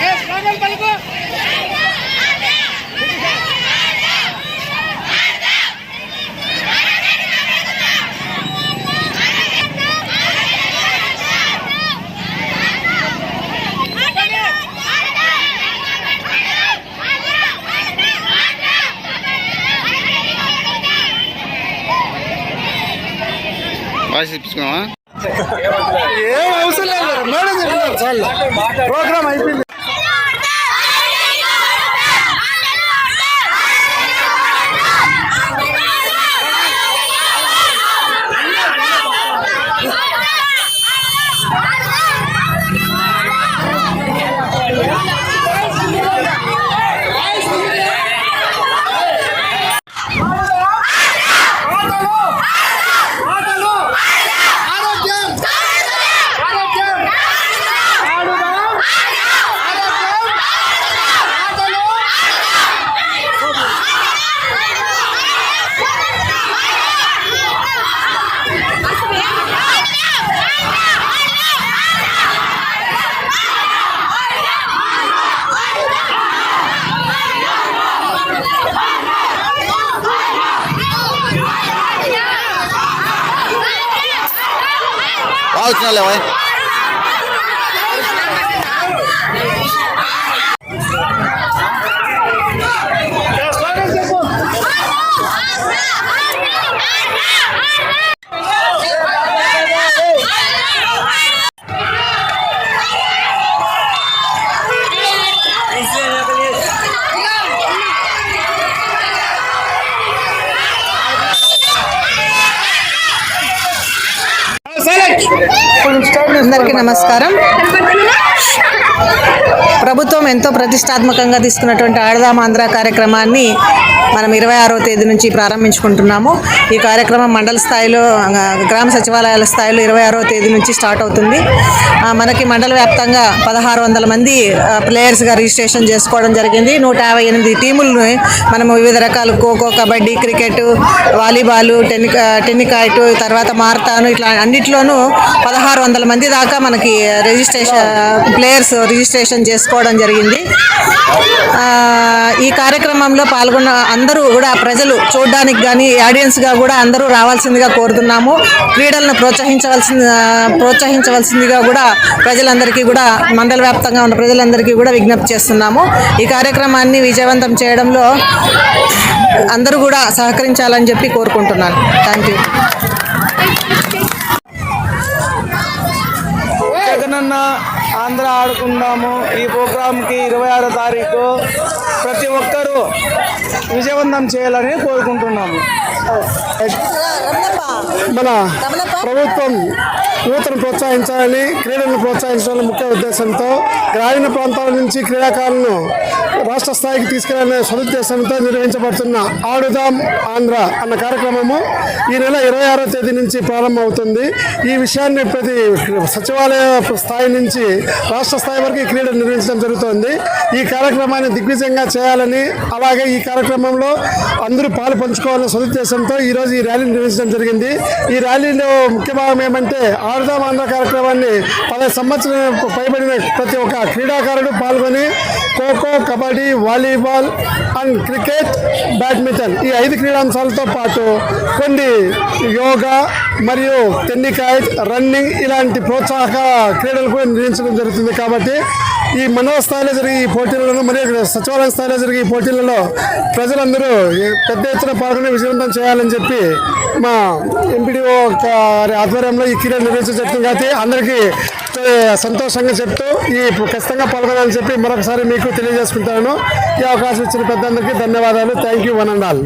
Yes, Ronald Balbo! రాసి ఇప్పించుకున్నావా ఏం అవసరం లేదు. మేడం చెప్పినారు చాలా. ప్రోగ్రామ్ అయిపోయింది. आओ इतना ले भाई। అందరికీ నమస్కారం. ప్రభుత్వం ఎంతో ప్రతిష్టాత్మకంగా తీసుకున్నటువంటి ఆడదాం ఆంధ్ర కార్యక్రమాన్ని మనం ఇరవై ఆరో తేదీ నుంచి ప్రారంభించుకుంటున్నాము. ఈ కార్యక్రమం మండల స్థాయిలో గ్రామ సచివాలయాల స్థాయిలో ఇరవై ఆరో తేదీ నుంచి స్టార్ట్ అవుతుంది. మనకి మండల వ్యాప్తంగా పదహారు వందల మంది ప్లేయర్స్గా రిజిస్ట్రేషన్ చేసుకోవడం జరిగింది. నూట యాభై ఎనిమిది టీములను మనము వివిధ రకాలు ఖోఖో కబడ్డీ క్రికెట్ వాలీబాల్ టెన్ని టెన్నికాయట్ తర్వాత మారతాను ఇట్లా అన్నిట్లోనూ పదహారు వందల మంది దాకా మనకి రిజిస్ట్రేషన్ ప్లేయర్స్ రిజిస్ట్రేషన్ చేసుకోవడం జరిగింది. ఈ కార్యక్రమంలో పాల్గొన్న అందరూ కూడా ప్రజలు చూడడానికి కానీ ఆడియన్స్గా కూడా అందరూ రావాల్సిందిగా కోరుతున్నాము. క్రీడలను ప్రోత్సహించవలసింది ప్రోత్సహించవలసిందిగా కూడా ప్రజలందరికీ కూడా మండల వ్యాప్తంగా ఉన్న ప్రజలందరికీ కూడా విజ్ఞప్తి చేస్తున్నాము. ఈ కార్యక్రమాన్ని విజయవంతం చేయడంలో అందరూ కూడా సహకరించాలని చెప్పి కోరుకుంటున్నాను. థ్యాంక్ యూ జగనన్న ఆంధ్ర ఆడుకుందాము. ఈ ప్రోగ్రాంకి ఇరవై ఆరో తారీఖు ప్రతి ఒక్కరూ విజయవంతం చేయాలని కోరుకుంటున్నాము. మన ప్రభుత్వం యువతను ప్రోత్సహించాలని క్రీడలను ప్రోత్సహించాలని ముఖ్య ఉద్దేశంతో గ్రామీణ ప్రాంతాల నుంచి క్రీడాకారులను రాష్ట్ర స్థాయికి తీసుకెళ్ళాలనే సదుద్దేశంతో నిర్వహించబడుతున్న ఆడుదాం ఆంధ్ర అన్న కార్యక్రమము ఈ నెల ఇరవై ఆరో తేదీ నుంచి ప్రారంభమవుతుంది. ఈ విషయాన్ని ప్రతి సచివాలయ స్థాయి నుంచి రాష్ట్ర స్థాయి వరకు క్రీడలు నిర్వహించడం జరుగుతోంది. ఈ కార్యక్రమాన్ని దిగ్విజయంగా చేయాలని అలాగే ఈ కార్యక్రమంలో అందరూ పాలు పంచుకోవాలనే సదుద్దేశంతో ఈరోజు ఈ ర్యాలీ నిర్వహించడం జరిగింది. ఈ ర్యాలీలో ముఖ్య భాగం ఏమంటే ఆడదాం ఆంధ్ర కార్యక్రమాన్ని పదహైదు సంవత్సరం పైబడిన ప్రతి ఒక్క క్రీడాకారుడు పాల్గొని kho kho kabaddi volleyball and cricket badminton ఈ ఐదు క్రీడాంశాలతో పాటు కొన్ని యోగా మరియు టెన్నికాయ్ రన్నింగ్ ఇలాంటి ప్రోత్సాహక క్రీడలు కూడా నిర్వహించడం జరుగుతుంది కాబట్టి ఈ మండల స్థాయిలో జరిగే ఈ పోటీలలో మరియు సచివాలయ స్థాయిలో జరిగే ఈ పోటీలలో ప్రజలందరూ పెద్ద ఎత్తున పాల్గొని విజయవంతం చేయాలని చెప్పి మా ఎంపీడీఓ గారి ఆధ్వర్యంలో ఈ క్రీడ నిర్వహించడం జరుగుతుంది కాబట్టి అందరికీ సంతోషంగా చెప్తూ ఈ ఖచ్చితంగా పాల్గొనాలని చెప్పి మరొకసారి మీకు తెలియజేసుకుంటాను. ఈ అవకాశం ఇచ్చిన పెద్దందరికీ ధన్యవాదాలు. Thank you one and all